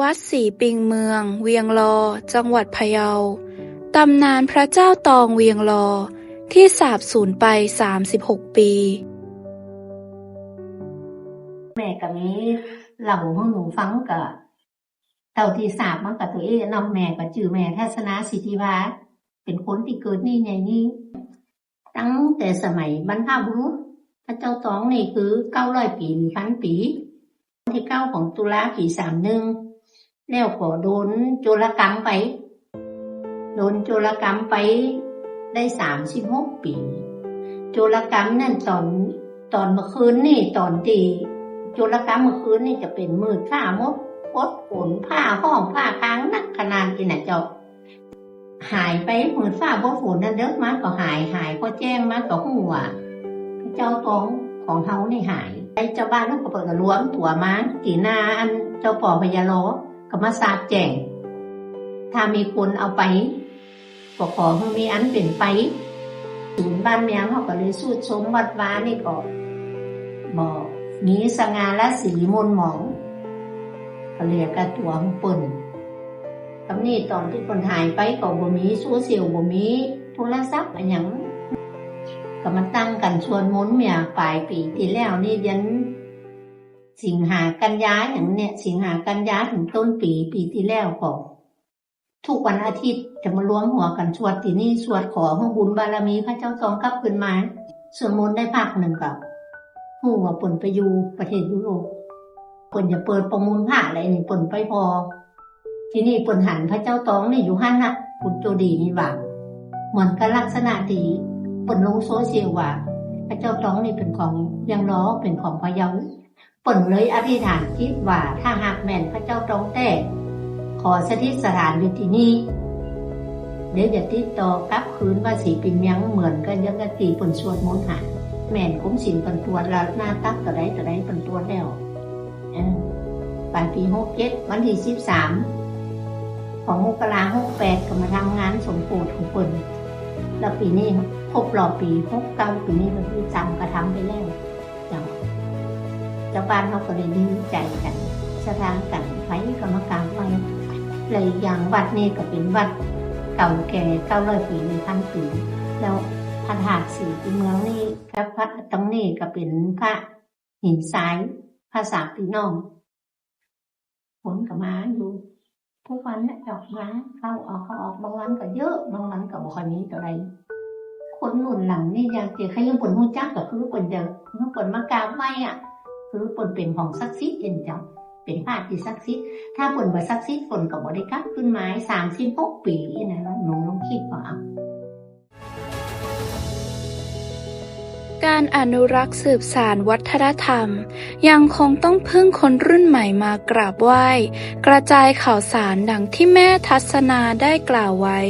วัดศรีปิงเมือง เวียงลอ จังหวัดพะเยา ตำนานพระเจ้าตองเวียงลอ ที่สาบสูญไป 36 ปี แม่ก็มีเหล่าห้หนูฟังก็เท่าที่ทราบมากับตัวเองเนำแม่ก็จื่อแม่ทัศนาสิทธิวาเป็นคนที่เกิดนี่ไงนี่ตั้งแต่สมัยบรรพบุรุษพระเจ้าตองนี่คือเก้าร้อยปีหรือพันปี ที่เก้าของตุลาปีสามหนึ่ง แล้วก็โดนโจรกรรมไป โดนโจรกรรมไปได้สามสิบหกปี โจรกรรมนั่นตอนตอนเมื่อคืนนี่ตอนตีโจรกรรมเมื่อคืนนี่จะเป็นมืดผ้ามดพดฝนผ้าห้องผ้าค้างนักขนาดที่ไหนเจ้าหายไปมืดฟ้าพดฝนนั่นเด้อมันก็หายหายพอแจ้งมันก็หัวเจ้าของของเฮานี่หายไอ้เจ้าบ้านนั่นก็เปิดกระล้วงตัวมาตีหน้าอันเจ้าป่อพญาโล ก็มาสาบแจ้งถ้ามีคนเอาไปก็ขอให้มีอันเป็นไปศูนย์บ้านเมียเขาก็เลยสูดชมวัดว้านี่ก็บอกมีสง่าและสีมนต์หมองก็เรียกกระตัวของปิ่นคำนี้ตอนที่คนหายไปก็บ่มีสู้เสียวบ่มีโทรศัพท์อะไรหยังก็มาตั้งกันชวนมนต์เมียปลายปีที่แล้วนี่เดือน สิงหากันยาอย่างเนี่ย สิงหากันยาถึงต้นปีปีที่แล้วก็ทุกวันอาทิตย์จะมาล้วงหัวกันสวดที่นี่สวดขอให้บุญบารมีพระเจ้าทองกลับขึ้นมาสวดมนต์ได้ภาคหนึ่งกับหูว่าปนไปอยู่ประเทศยุโรปปนจะเปิดประมูลผ้าอะไรนี่ปนไปพอ ที่นี่ปนหันพระเจ้าตองนี่อยู่หันน่ะคุณโจดีนี่ว่าเหมือนกับลักษณะดีปนลงโซเชียลว่า พระเจ้าตองนี่เป็นของยังล้อเป็นของพะเยา ปนเลยอธิษฐานคิดว่าถ้าหากแม่นพระเจ้าตองแต่ขอสถิตสถานอยู่ที่นี่เดี๋ยวจะติดต่อกลับคืนว่าสีปินยังเหมือนกันยังกะตีผลสวดมนต์หาแม่นคุ้มสินปันตัวละหน้าตักต่อใดต่อใดปันตัวแล้วปลายปีหกเจ็ดวันที่สิบสามของมกราหกแปดก็มาทำงานสมโพธิของเปินแล้วปีนี้ครบรอบปีหกเก้าปีนี้มันคือจำกระทำไปแล้ว เจ้าบ้านเขาก็เลยดีใจกันสถานกันไว้กรรมการไว้เลยอย่างวัดนี้ก็เป็นวัดเก่าแก่เก้าร้อยปีหนึ่งพันปีแล้วพระธาตุสีเมืองนี่กับพระตรงนี้ก็เป็นพระหินทรายภาษาพี่น้องฝนก็มาอยู่ทุกวันเนี่ยออกมาเข้าออกเข้าออกบางวันก็เยอะบางวันก็บ่ค่อยมีเท่าไรคนหนุนหลังนี่อยากเจอใครยังปนหูจักก็คือปนเดียวเมื่อปนมากราบไหวอะ คือปนเป็นของศักดิ์สิทธิ์เองจังเป็นพระที่ศักดิ์สิทธิ์ถ้าฝนบ่ศักดิ์สิทธิ์ฝนก็บ่ได้กลับขึ้นไม้สามสิบหกปีนะหนูลองคิดว่าเอาการอนุรักษ์สืบสานวัฒนธรรม ยังคงต้องพึ่งคนรุ่นใหม่มากราบไหว้ กระจายข่าวสารดังที่แม่ทัศนาได้กล่าวไว้